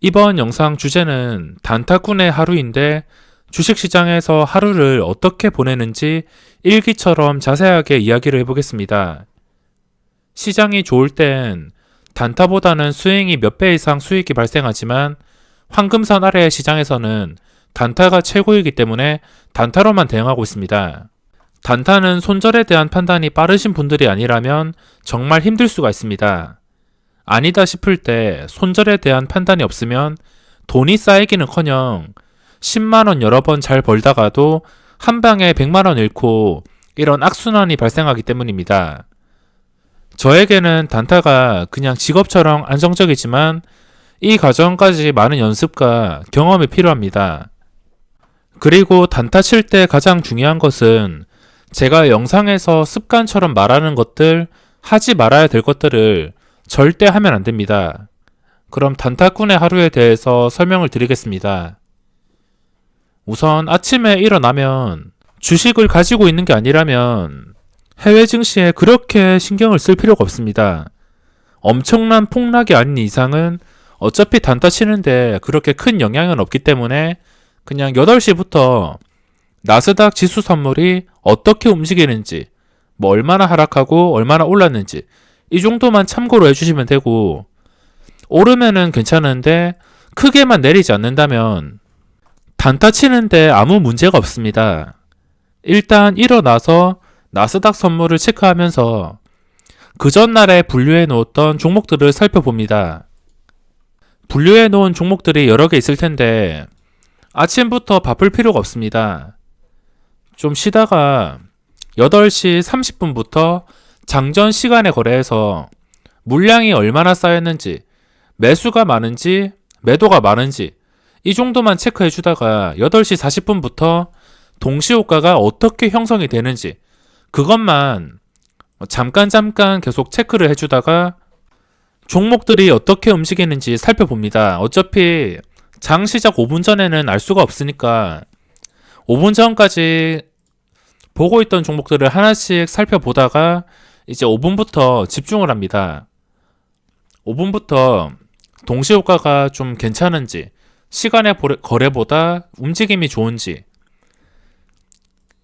이번 영상 주제는 단타꾼의 하루인데 주식시장에서 하루를 어떻게 보내는지 일기처럼 자세하게 이야기를 해보겠습니다. 시장이 좋을 땐 단타보다는 수익이 몇 배 이상 수익이 발생하지만 황금선 아래의 시장에서는 단타가 최고이기 때문에 단타로만 대응하고 있습니다. 단타는 손절에 대한 판단이 빠르신 분들이 아니라면 정말 힘들 수가 있습니다. 아니다 싶을 때 손절에 대한 판단이 없으면 돈이 쌓이기는 커녕 10만원 여러 번 잘 벌다가도 한 방에 100만원 잃고 이런 악순환이 발생하기 때문입니다. 저에게는 단타가 그냥 직업처럼 안정적이지만 이 과정까지 많은 연습과 경험이 필요합니다. 그리고 단타 칠 때 가장 중요한 것은 제가 영상에서 습관처럼 말하는 것들, 하지 말아야 될 것들을 절대 하면 안 됩니다. 그럼 단타꾼의 하루에 대해서 설명을 드리겠습니다. 우선 아침에 일어나면 주식을 가지고 있는 게 아니라면 해외 증시에 그렇게 신경을 쓸 필요가 없습니다. 엄청난 폭락이 아닌 이상은 어차피 단타 치는데 그렇게 큰 영향은 없기 때문에 그냥 8시부터 나스닥 지수 선물이 어떻게 움직이는지, 뭐 얼마나 하락하고 얼마나 올랐는지 이 정도만 참고로 해주시면 되고 오르면은 괜찮은데 크게만 내리지 않는다면 단타 치는데 아무 문제가 없습니다. 일단 일어나서 나스닥 선물을 체크하면서 그 전날에 분류해 놓았던 종목들을 살펴봅니다. 분류해 놓은 종목들이 여러 개 있을 텐데 아침부터 바쁠 필요가 없습니다. 좀 쉬다가 8시 30분부터 장전 시간에 거래해서 물량이 얼마나 쌓였는지, 매수가 많은지, 매도가 많은지, 이 정도만 체크해 주다가 8시 40분부터 동시호가가 어떻게 형성이 되는지, 그것만 잠깐 잠깐 계속 체크를 해 주다가 종목들이 어떻게 움직이는지 살펴봅니다. 어차피 장 시작 5분 전에는 알 수가 없으니까 5분 전까지 보고 있던 종목들을 하나씩 살펴보다가 이제 5분부터 집중을 합니다. 5분부터 동시 효과가 좀 괜찮은지, 시간의 거래보다 움직임이 좋은지,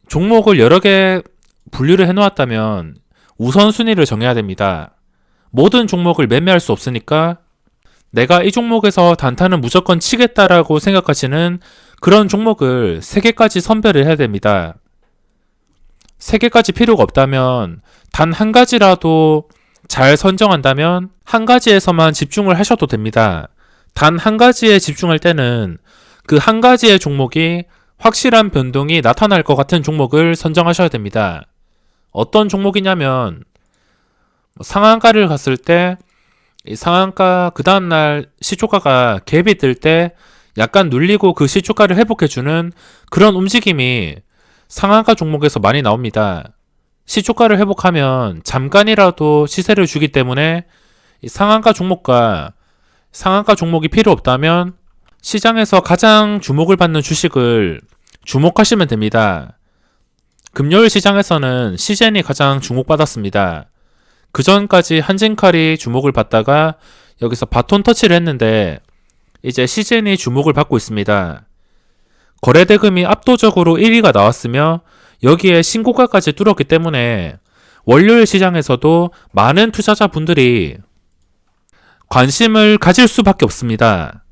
종목을 여러 개 분류를 해놓았다면 우선순위를 정해야 됩니다. 모든 종목을 매매할 수 없으니까 내가 이 종목에서 단타는 무조건 치겠다라고 생각하시는 그런 종목을 3개까지 선별을 해야 됩니다. 3개까지 필요가 없다면 단 한 가지라도 잘 선정한다면 한 가지에서만 집중을 하셔도 됩니다. 단 한 가지에 집중할 때는 그 한 가지의 종목이 확실한 변동이 나타날 것 같은 종목을 선정하셔야 됩니다. 어떤 종목이냐면 뭐 상한가를 갔을 때 상한가 그 다음날 시초가가 갭이 뜰 때 약간 눌리고 그 시초가를 회복해주는 그런 움직임이 상한가 종목에서 많이 나옵니다. 시초가를 회복하면 잠깐이라도 시세를 주기 때문에 상한가 종목과 상한가 종목이 필요 없다면 시장에서 가장 주목을 받는 주식을 주목하시면 됩니다. 금요일 시장에서는 시젠이 가장 주목받았습니다. 그 전까지 한진칼이 주목을 받다가 여기서 바톤 터치를 했는데 이제 시젠이 주목을 받고 있습니다. 거래대금이 압도적으로 1위가 나왔으며 여기에 신고가까지 뚫었기 때문에 월요일 시장에서도 많은 투자자분들이 관심을 가질 수밖에 없습니다.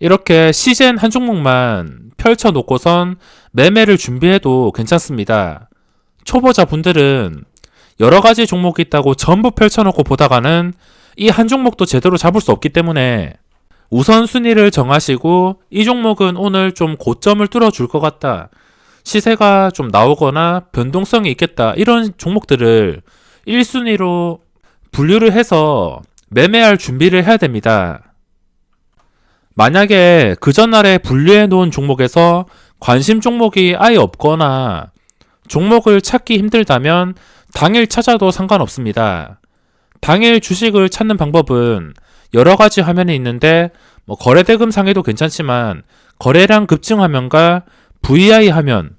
이렇게 시젠 한 종목만 펼쳐놓고선 매매를 준비해도 괜찮습니다. 초보자 분들은 여러 가지 종목이 있다고 전부 펼쳐놓고 보다가는 이 한 종목도 제대로 잡을 수 없기 때문에 우선순위를 정하시고 이 종목은 오늘 좀 고점을 뚫어줄 것 같다. 시세가 좀 나오거나 변동성이 있겠다. 이런 종목들을 1순위로 분류를 해서 매매할 준비를 해야 됩니다. 만약에 그 전날에 분류해 놓은 종목에서 관심 종목이 아예 없거나 종목을 찾기 힘들다면 당일 찾아도 상관없습니다. 당일 주식을 찾는 방법은 여러 가지 화면이 있는데 뭐 거래 대금 상에도 괜찮지만 거래량 급증 화면과 VI 화면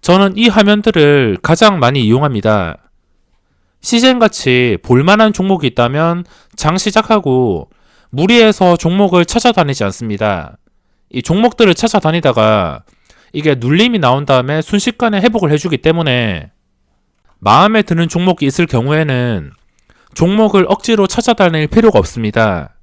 저는 이 화면들을 가장 많이 이용합니다. 시젠 같이 볼만한 종목이 있다면 장 시작하고 무리해서 종목을 찾아다니지 않습니다. 이 종목들을 찾아다니다가 이게 눌림이 나온 다음에 순식간에 회복을 해주기 때문에 마음에 드는 종목이 있을 경우에는 종목을 억지로 찾아다닐 필요가 없습니다.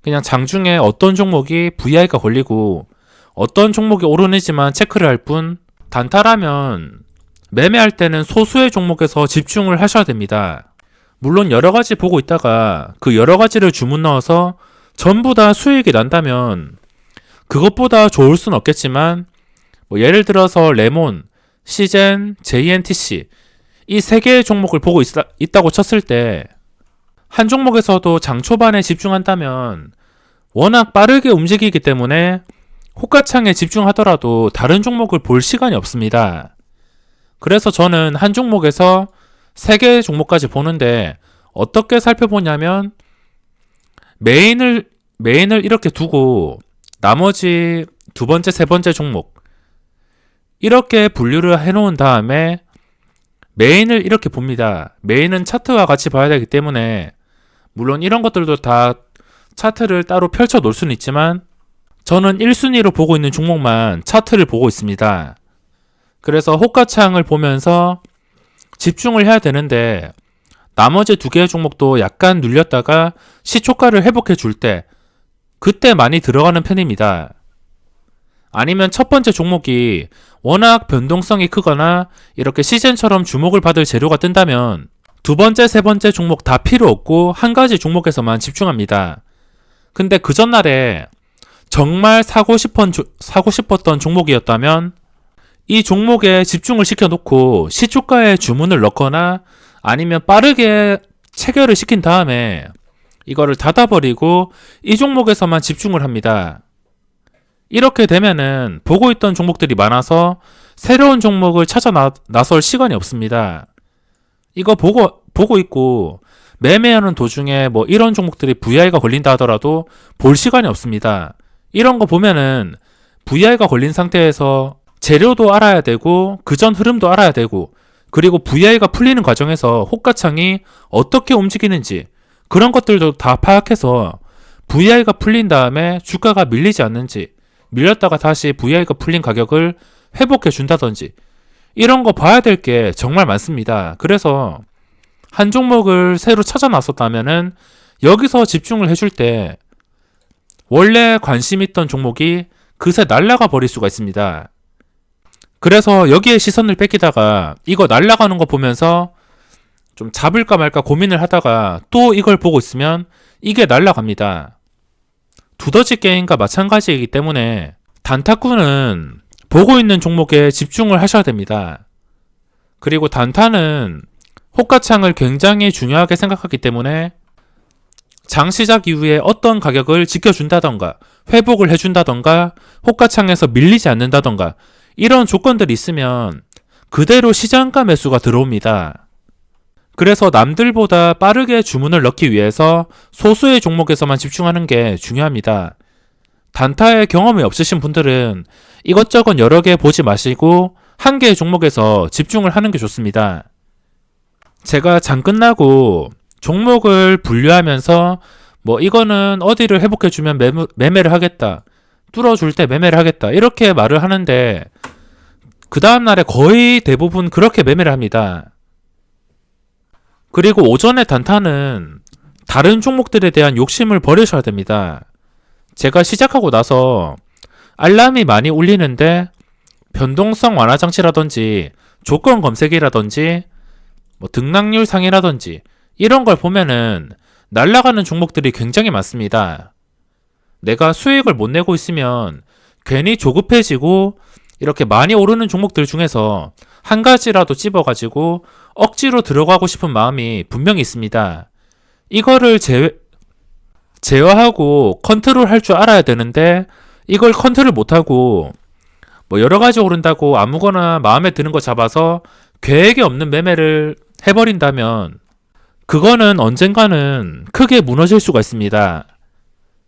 그냥 장중에 어떤 종목이 VI가 걸리고 어떤 종목이 오르는지만 체크를 할 뿐 단타라면 매매할 때는 소수의 종목에서 집중을 하셔야 됩니다. 물론 여러 가지 보고 있다가 그 여러 가지를 주문 넣어서 전부 다 수익이 난다면 그것보다 좋을 순 없겠지만 뭐 예를 들어서 레몬, 시젠, JNTC 이 세 개의 종목을 보고 있, 있다고 쳤을 때 한 종목에서도 장 초반에 집중한다면 워낙 빠르게 움직이기 때문에 호가창에 집중하더라도 다른 종목을 볼 시간이 없습니다. 그래서 저는 한 종목에서 세 개의 종목까지 보는데 어떻게 살펴보냐면 메인을 메인을 이렇게 두고 나머지 두 번째, 세 번째 종목 이렇게 분류를 해 놓은 다음에 메인을 이렇게 봅니다. 메인은 차트와 같이 봐야 되기 때문에 물론 이런 것들도 다 차트를 따로 펼쳐 놓을 수는 있지만 저는 1순위로 보고 있는 종목만 차트를 보고 있습니다. 그래서 호가창을 보면서 집중을 해야 되는데 나머지 두 개의 종목도 약간 눌렸다가 시초가를 회복해 줄 때 그때 많이 들어가는 편입니다. 아니면 첫 번째 종목이 워낙 변동성이 크거나 이렇게 시즌처럼 주목을 받을 재료가 뜬다면 두 번째, 세 번째 종목 다 필요 없고 한 가지 종목에서만 집중합니다. 근데 그 전날에 정말 사고 싶은 사고 싶었던 종목이었다면 이 종목에 집중을 시켜놓고 시초가에 주문을 넣거나 아니면 빠르게 체결을 시킨 다음에 이거를 닫아버리고 이 종목에서만 집중을 합니다. 이렇게 되면은 보고 있던 종목들이 많아서 새로운 종목을 찾아 나, 나설 시간이 없습니다. 이거 보고, 보고 있고 매매하는 도중에 뭐 이런 종목들이 VI가 걸린다 하더라도 볼 시간이 없습니다. 이런 거 보면은 VI가 걸린 상태에서 재료도 알아야 되고 그 전 흐름도 알아야 되고 그리고 VI가 풀리는 과정에서 호가창이 어떻게 움직이는지 그런 것들도 다 파악해서 VI가 풀린 다음에 주가가 밀리지 않는지 밀렸다가 다시 VI가 풀린 가격을 회복해 준다든지 이런 거 봐야 될 게 정말 많습니다. 그래서 한 종목을 새로 찾아 놨었다면은 여기서 집중을 해줄 때 원래 관심 있던 종목이 그새 날라가 버릴 수가 있습니다. 그래서 여기에 시선을 뺏기다가 이거 날라가는 거 보면서 좀 잡을까 말까 고민을 하다가 또 이걸 보고 있으면 이게 날라갑니다. 두더지 게임과 마찬가지이기 때문에 단타꾼은 보고 있는 종목에 집중을 하셔야 됩니다. 그리고 단타는 호가창을 굉장히 중요하게 생각하기 때문에 장 시작 이후에 어떤 가격을 지켜준다던가 회복을 해준다던가 호가창에서 밀리지 않는다던가 이런 조건들이 있으면 그대로 시장가 매수가 들어옵니다. 그래서 남들보다 빠르게 주문을 넣기 위해서 소수의 종목에서만 집중하는 게 중요합니다. 단타의 경험이 없으신 분들은 이것저것 여러 개 보지 마시고 한 개의 종목에서 집중을 하는 게 좋습니다. 제가 장 끝나고 종목을 분류하면서 뭐 이거는 어디를 회복해주면 매매, 매매를 하겠다. 뚫어줄 때 매매를 하겠다. 이렇게 말을 하는데 그 다음날에 거의 대부분 그렇게 매매를 합니다. 그리고 오전에 단타는 다른 종목들에 대한 욕심을 버리셔야 됩니다. 제가 시작하고 나서 알람이 많이 울리는데 변동성 완화 장치라든지 조건 검색이라든지 뭐 등락률 상이라든지 이런 걸 보면은 날아가는 종목들이 굉장히 많습니다. 내가 수익을 못 내고 있으면 괜히 조급해지고 이렇게 많이 오르는 종목들 중에서 한 가지라도 찝어가지고 억지로 들어가고 싶은 마음이 분명히 있습니다. 이거를 제외, 제어하고 컨트롤 할 줄 알아야 되는데 이걸 컨트롤 못하고 뭐 여러 가지 오른다고 아무거나 마음에 드는 거 잡아서 계획이 없는 매매를 해버린다면 그거는 언젠가는 크게 무너질 수가 있습니다.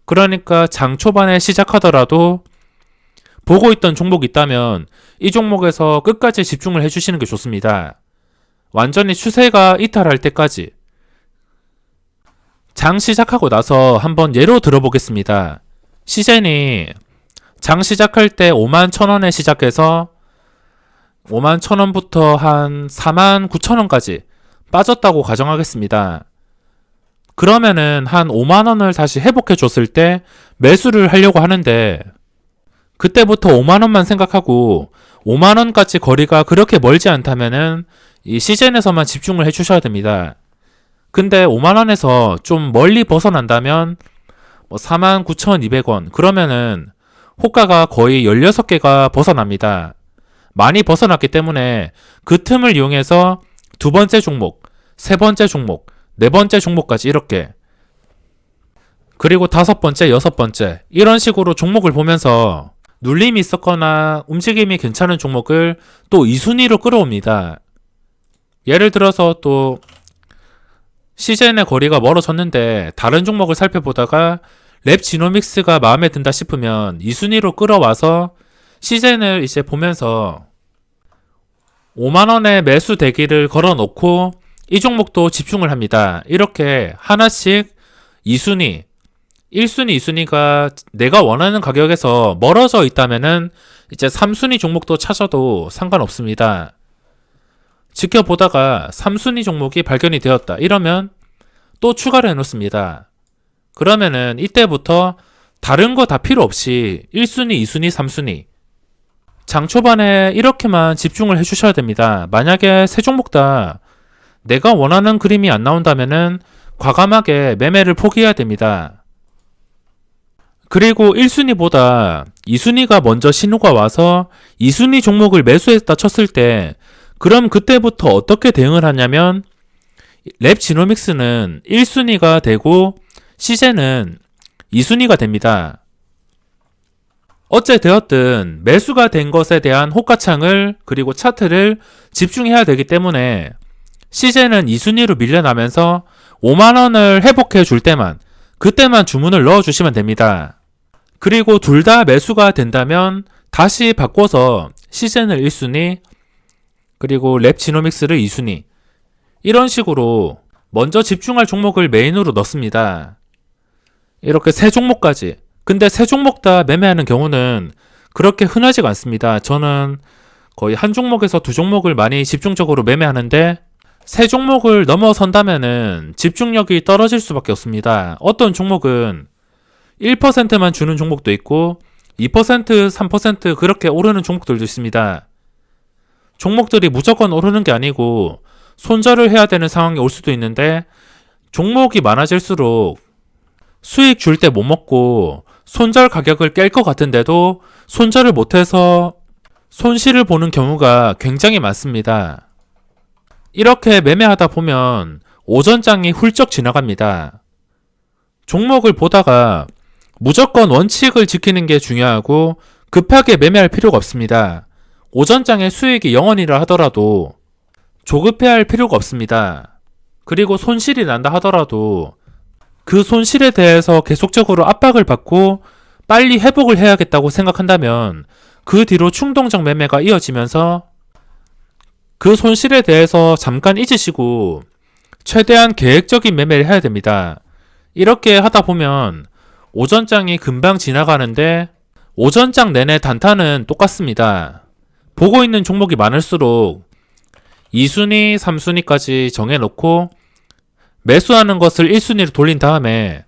그러니까 장 초반에 시작하더라도 보고 있던 종목이 있다면 이 종목에서 끝까지 집중을 해주시는 게 좋습니다. 완전히 추세가 이탈할 때까지 장 시작하고 나서 한번 예로 들어보겠습니다. 시젠이 장 시작할 때 5만 1천원에 시작해서 5만 1천원부터 한 4만 9천원까지 빠졌다고 가정하겠습니다. 그러면은 한 5만 원을 다시 회복해 줬을 때 매수를 하려고 하는데 그때부터 5만 원만 생각하고 5만 원까지 거리가 그렇게 멀지 않다면은 이 시즌에서만 집중을 해 주셔야 됩니다. 근데 5만 원에서 좀 멀리 벗어난다면 뭐 49,200원 그러면은 호가가 거의 16개가 벗어납니다. 많이 벗어났기 때문에 그 틈을 이용해서 두 번째 종목, 세 번째 종목, 네 번째 종목까지 이렇게 그리고 다섯 번째, 여섯 번째 이런 식으로 종목을 보면서 눌림이 있었거나 움직임이 괜찮은 종목을 또 2순위로 끌어옵니다. 예를 들어서 또 시즌의 거리가 멀어졌는데 다른 종목을 살펴보다가 랩 지노믹스가 마음에 든다 싶으면 2순위로 끌어와서 시즌을 이제 보면서 5만원의 매수 대기를 걸어 놓고 이 종목도 집중을 합니다. 이렇게 하나씩 2순위, 1순위, 2순위가 내가 원하는 가격에서 멀어져 있다면은 이제 3순위 종목도 찾아도 상관없습니다. 지켜보다가 3순위 종목이 발견이 되었다. 이러면 또 추가를 해놓습니다. 그러면은 이때부터 다른 거 다 필요 없이 1순위, 2순위, 3순위 장 초반에 이렇게만 집중을 해주셔야 됩니다. 만약에 세 종목 다 내가 원하는 그림이 안 나온다면은 과감하게 매매를 포기해야 됩니다. 그리고 1순위보다 2순위가 먼저 신호가 와서 2순위 종목을 매수했다 쳤을 때 그럼 그때부터 어떻게 대응을 하냐면 랩 지노믹스는 1순위가 되고 시제는 2순위가 됩니다. 어째 되었든 매수가 된 것에 대한 호가창을 그리고 차트를 집중해야 되기 때문에 시제는 2순위로 밀려나면서 5만원을 회복해 줄 때만 그때만 주문을 넣어 주시면 됩니다. 그리고 둘 다 매수가 된다면 다시 바꿔서 시즌을 1순위 그리고 랩 지노믹스를 2순위 이런 식으로 먼저 집중할 종목을 메인으로 넣습니다. 이렇게 세 종목까지 근데 세 종목 다 매매하는 경우는 그렇게 흔하지가 않습니다. 저는 거의 한 종목에서 두 종목을 많이 집중적으로 매매하는데 세 종목을 넘어선다면은 집중력이 떨어질 수밖에 없습니다. 어떤 종목은 1%만 주는 종목도 있고 2%, 3% 그렇게 오르는 종목들도 있습니다. 종목들이 무조건 오르는 게 아니고 손절을 해야 되는 상황이 올 수도 있는데 종목이 많아질수록 수익 줄 때 못 먹고 손절 가격을 깰 것 같은데도 손절을 못해서 손실을 보는 경우가 굉장히 많습니다. 이렇게 매매하다 보면 오전장이 훌쩍 지나갑니다. 종목을 보다가 무조건 원칙을 지키는 게 중요하고 급하게 매매할 필요가 없습니다. 오전장의 수익이 0원이라 하더라도 조급해할 필요가 없습니다. 그리고 손실이 난다 하더라도 그 손실에 대해서 계속적으로 압박을 받고 빨리 회복을 해야겠다고 생각한다면 그 뒤로 충동적 매매가 이어지면서 그 손실에 대해서 잠깐 잊으시고 최대한 계획적인 매매를 해야 됩니다. 이렇게 하다 보면 오전장이 금방 지나가는데 오전장 내내 단타는 똑같습니다. 보고 있는 종목이 많을수록 2순위, 3순위까지 정해놓고 매수하는 것을 1순위로 돌린 다음에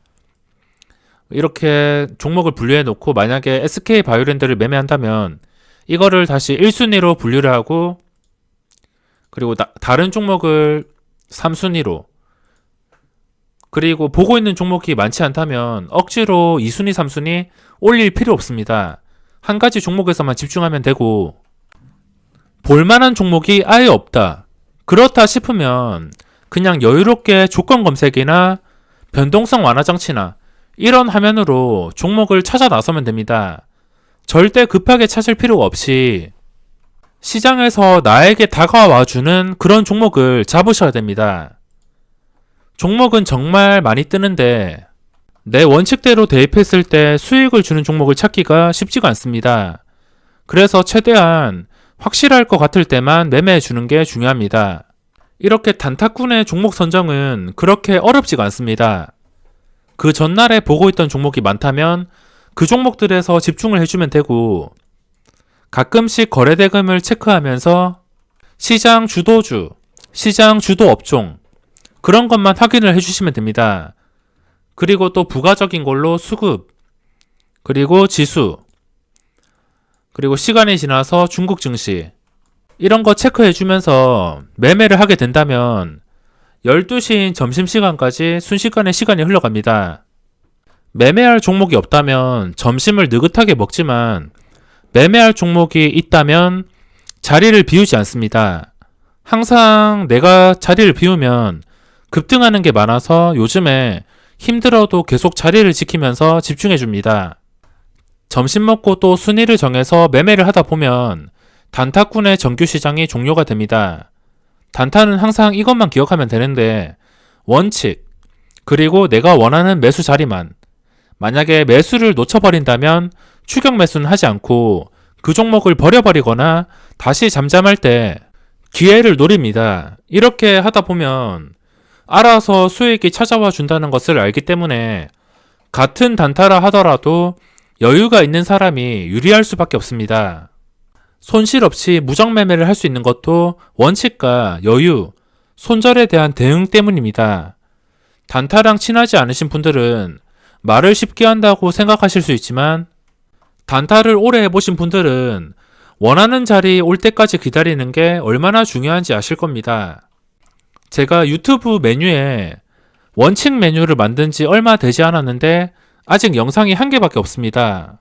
이렇게 종목을 분류해 놓고 만약에 SK 바이오랜드를 매매한다면 이거를 다시 1순위로 분류를 하고 그리고 나, 다른 종목을 3순위로 그리고 보고 있는 종목이 많지 않다면 억지로 2순위, 3순위 올릴 필요 없습니다. 한 가지 종목에서만 집중하면 되고 볼만한 종목이 아예 없다. 그렇다 싶으면 그냥 여유롭게 조건 검색이나 변동성 완화 장치나 이런 화면으로 종목을 찾아 나서면 됩니다. 절대 급하게 찾을 필요가 없이 시장에서 나에게 다가와주는 그런 종목을 잡으셔야 됩니다. 종목은 정말 많이 뜨는데 내 원칙대로 대입했을 때 수익을 주는 종목을 찾기가 쉽지가 않습니다. 그래서 최대한 확실할 것 같을 때만 매매해 주는 게 중요합니다. 이렇게 단타꾼의 종목 선정은 그렇게 어렵지가 않습니다. 그 전날에 보고 있던 종목이 많다면 그 종목들에서 집중을 해주면 되고 가끔씩 거래대금을 체크하면서 시장 주도주, 시장 주도 업종 그런 것만 확인을 해주시면 됩니다. 그리고 또 부가적인 걸로 수급, 그리고 지수, 그리고 시간이 지나서 중국 증시 이런 거 체크해주면서 매매를 하게 된다면 12시인 점심시간까지 순식간에 시간이 흘러갑니다. 매매할 종목이 없다면 점심을 느긋하게 먹지만 매매할 종목이 있다면 자리를 비우지 않습니다. 항상 내가 자리를 비우면 급등하는 게 많아서 요즘에 힘들어도 계속 자리를 지키면서 집중해 줍니다. 점심 먹고 또 순위를 정해서 매매를 하다 보면 단타꾼의 정규 시장이 종료가 됩니다. 단타는 항상 이것만 기억하면 되는데 원칙 그리고 내가 원하는 매수 자리만 만약에 매수를 놓쳐버린다면 추격 매수는 하지 않고 그 종목을 버려버리거나 다시 잠잠할 때 기회를 노립니다. 이렇게 하다 보면 알아서 수익이 찾아와 준다는 것을 알기 때문에 같은 단타라 하더라도 여유가 있는 사람이 유리할 수밖에 없습니다. 손실 없이 무정 매매를 할 수 있는 것도 원칙과 여유, 손절에 대한 대응 때문입니다. 단타랑 친하지 않으신 분들은 말을 쉽게 한다고 생각하실 수 있지만 단타를 오래 해보신 분들은 원하는 자리 올 때까지 기다리는 게 얼마나 중요한지 아실 겁니다. 제가 유튜브 메뉴에 원칙 메뉴를 만든 지 얼마 되지 않았는데 아직 영상이 한 개밖에 없습니다.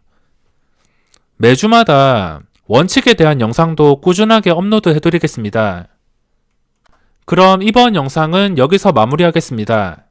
매주마다 원칙에 대한 영상도 꾸준하게 업로드 해드리겠습니다. 그럼 이번 영상은 여기서 마무리하겠습니다.